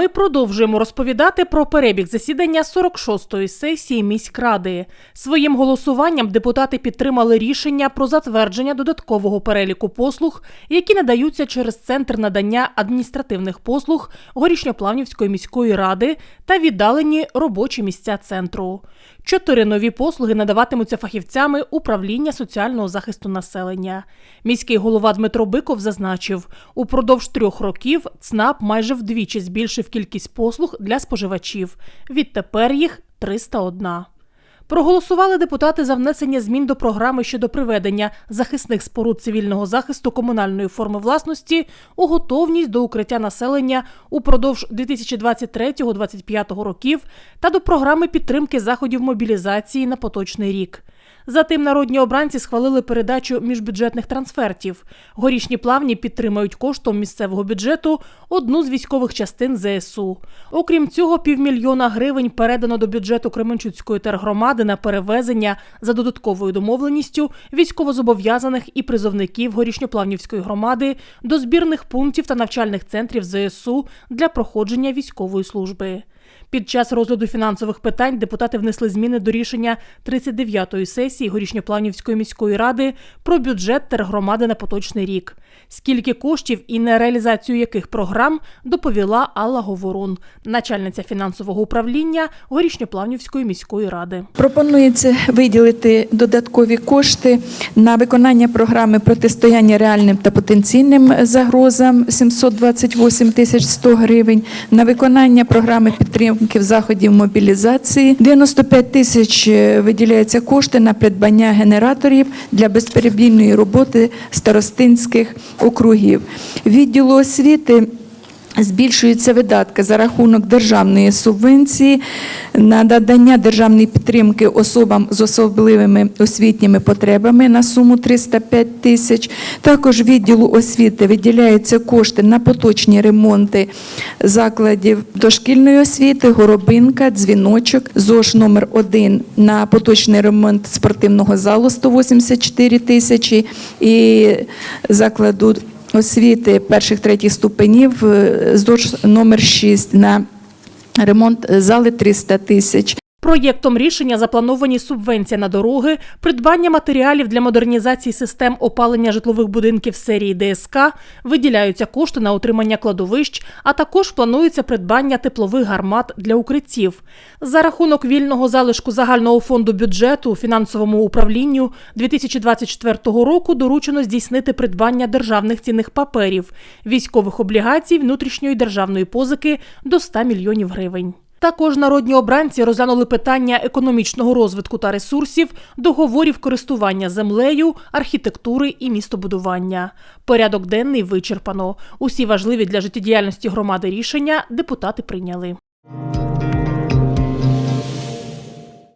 Ми продовжуємо розповідати про перебіг засідання 46-ї сесії міськради. Своїм голосуванням депутати підтримали рішення про затвердження додаткового переліку послуг, які надаються через центр надання адміністративних послуг Горішньоплавнівської міської ради та віддалені робочі місця центру. Чотири нові послуги надаватимуться фахівцями управління соціального захисту населення. Міський голова Дмитро Биков зазначив, упродовж трьох років ЦНАП майже вдвічі збільшив кількість послуг для споживачів. Відтепер їх 301. Проголосували депутати за внесення змін до програми щодо приведення захисних споруд цивільного захисту комунальної форми власності у готовність до укриття населення упродовж 2023-2025 років та до програми підтримки заходів мобілізації на поточний рік. Затим народні обранці схвалили передачу міжбюджетних трансфертів. Горішні плавні підтримають коштом місцевого бюджету одну з військових частин ЗСУ. Окрім цього, півмільйона гривень передано до бюджету Кременчуцької тергромади на перевезення за додатковою домовленістю військовозобов'язаних і призовників горішньоплавнівської громади до збірних пунктів та навчальних центрів ЗСУ для проходження військової служби. Під час розгляду фінансових питань депутати внесли зміни до рішення 39-ї сесії Горішньопланівської міської ради про бюджет тергромади на поточний рік. Скільки коштів і на реалізацію яких програм доповіла Алла Говорун, начальниця фінансового управління Горішньоплавнівської міської ради. Пропонується виділити додаткові кошти на виконання програми протистояння реальним та потенційним загрозам 728 тисяч 100 гривень, на виконання програми підтримки заходів мобілізації 95 тисяч е, виділяється кошти на придбання генераторів для безперебійної роботи старостинських округів. Відділу освіти Збільшуються видатки за рахунок державної субвенції на надання державної підтримки особам з особливими освітніми потребами на суму 305 тисяч. Також відділу освіти виділяються кошти на поточні ремонти закладів дошкільної освіти, горобинка, дзвіночок, ЗОЖ номер 1 на поточний ремонт спортивного залу 184 тисячі і закладу освіти перших третіх ступенів е, ЗОЖ номер 6 на ремонт зали 300 тисяч. Проєктом рішення заплановані субвенція на дороги, придбання матеріалів для модернізації систем опалення житлових будинків серії ДСК, виділяються кошти на утримання кладовищ, а також планується придбання теплових гармат для укриттів. За рахунок вільного залишку загального фонду бюджету фінансовому управлінню 2024 року доручено здійснити придбання державних цінних паперів, військових облігацій, внутрішньої державної позики до 100 мільйонів гривень. Також народні обранці розглянули питання економічного розвитку та ресурсів, договорів користування землею, архітектури і містобудування. Порядок денний вичерпано. Усі важливі для життєдіяльності громади рішення депутати прийняли.